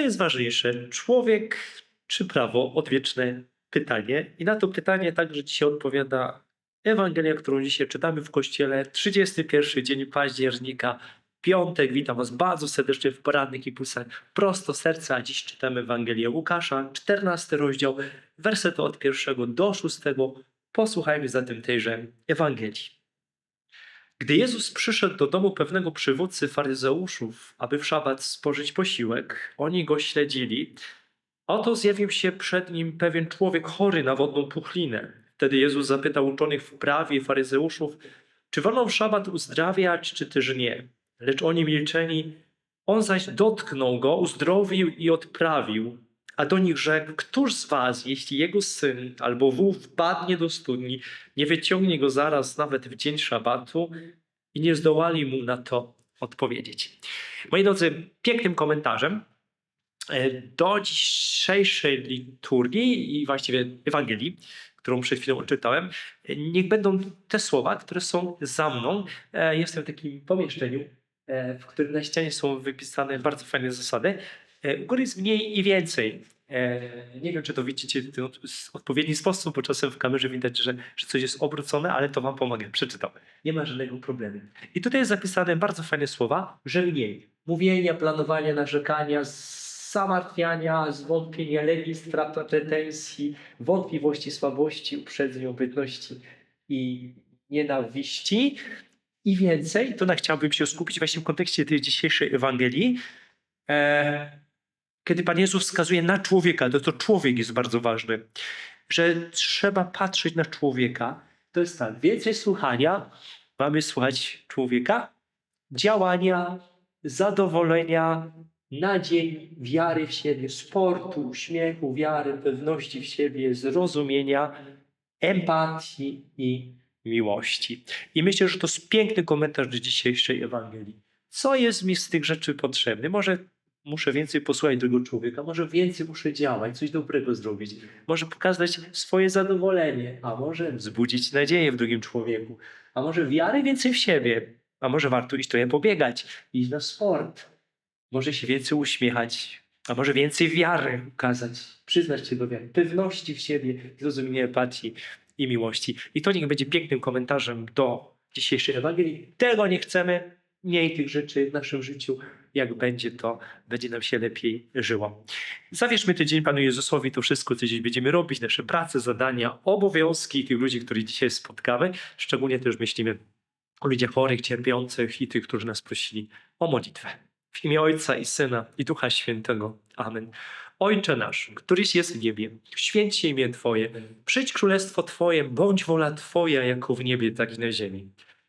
jest ważniejsze, człowiek czy prawo? Odwieczne pytanie. I na to pytanie także dzisiaj odpowiada Ewangelia, którą dzisiaj czytamy w Kościele. 31 dzień października, piątek. Witam Was bardzo serdecznie w porannych impulsach prosto z serca. A dziś czytamy Ewangelię Łukasza, 14 rozdział, wersety od pierwszego do szóstego. Posłuchajmy zatem tejże Ewangelii. Gdy Jezus przyszedł do domu pewnego przywódcy faryzeuszów, aby w szabat spożyć posiłek, oni go śledzili. Oto zjawił się przed nim pewien człowiek chory na wodną puchlinę. Wtedy Jezus zapytał uczonych w prawie faryzeuszów, czy wolno w szabat uzdrawiać, czy też nie. Lecz oni milczeli. On zaś dotknął go, uzdrowił i odprawił. A do nich rzekł, któż z was, jeśli jego syn albo wół wpadnie do studni, nie wyciągnie go zaraz nawet w dzień szabatu i nie zdołali mu na to odpowiedzieć. Moi drodzy, pięknym komentarzem e, do dzisiejszej liturgii i właściwie Ewangelii, którą przed chwilą odczytałem, e, niech będą te słowa, które są za mną. E, Jestem w takim pomieszczeniu, w którym na ścianie są wypisane bardzo fajne zasady. E, U góry jest mniej i więcej. E, Nie wiem, czy to widzicie w odpowiedni sposób, bo czasem w kamerze widać, że, że coś jest obrócone, ale to wam pomogę. Przeczytam. Nie ma żadnego problemu. I tutaj jest zapisane bardzo fajne słowa, że mniej. Mówienia, planowania, narzekania, zamartwiania, zwątpienia, lenistwa, pretensji, wątpliwości, słabości, uprzedzeń, obytności i nienawiści i więcej. To na chciałbym się skupić właśnie w kontekście tej dzisiejszej Ewangelii. E, kiedy Pan Jezus wskazuje na człowieka, to to człowiek jest bardzo ważny, że trzeba patrzeć na człowieka. To jest tak, więcej słuchania, mamy słuchać człowieka, działania, zadowolenia, nadziei, wiary w siebie, sportu, uśmiechu, wiary, pewności w siebie, zrozumienia, empatii i miłości. I myślę, że to jest piękny komentarz do dzisiejszej Ewangelii. Co jest mi z tych rzeczy potrzebne? Może muszę więcej posłuchać drugiego człowieka, może więcej muszę działać, coś dobrego zrobić, może pokazać swoje zadowolenie, a może wzbudzić nadzieję w drugim człowieku, a może wiary więcej w siebie, a może warto iść trochę pobiegać, iść na sport, może się więcej uśmiechać, a może więcej wiary ukazać, przyznać się do wiary, pewności w siebie, zrozumienia empatii i miłości. I to niech będzie pięknym komentarzem do dzisiejszej Ewangelii. Tego nie chcemy, mniej tych rzeczy w naszym życiu. Jak będzie, to będzie nam się lepiej żyło. Zawierzmy tydzień Panu Jezusowi to wszystko, co dziś będziemy robić, nasze prace, zadania, obowiązki tych ludzi, których dzisiaj spotkamy. Szczególnie też myślimy o ludziach chorych, cierpiących i tych, którzy nas prosili o modlitwę. W imię Ojca i Syna i Ducha Świętego. Amen. Ojcze nasz, któryś jest w niebie, święć imię Twoje, przyjdź królestwo Twoje, bądź wola Twoja, jako w niebie, tak i na ziemi.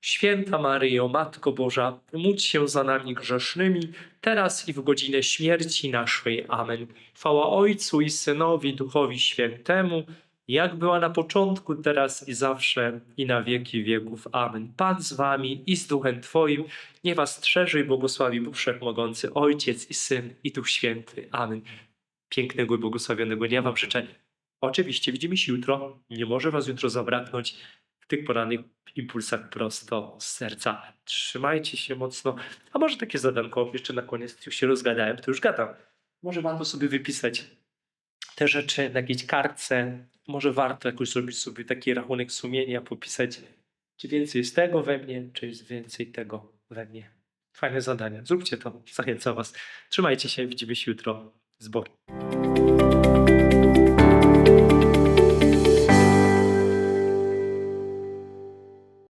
Święta Maryjo, Matko Boża, módl się za nami grzesznymi, teraz i w godzinę śmierci naszej. Amen. Chwała Ojcu i Synowi, Duchowi Świętemu, jak była na początku, teraz i zawsze, i na wieki wieków. Amen. Pan z wami i z Duchem Twoim, niech was strzeże i błogosławi Bóg Wszechmogący, Ojciec i Syn i Duch Święty. Amen. Pięknego i błogosławionego dnia wam życzę. Oczywiście widzimy się jutro. Nie może was jutro zabraknąć tych porannych impulsach prosto z serca. Trzymajcie się mocno. A może takie zadanko, jeszcze na koniec już się rozgadałem, to już gadam. Może warto sobie wypisać te rzeczy na jakiejś kartce. Może warto jakoś zrobić sobie taki rachunek sumienia, popisać, czy więcej jest tego we mnie, czy jest więcej tego we mnie. Fajne zadanie. Zróbcie to. Zachęcam Was. Trzymajcie się. Widzimy się jutro z Bogiem.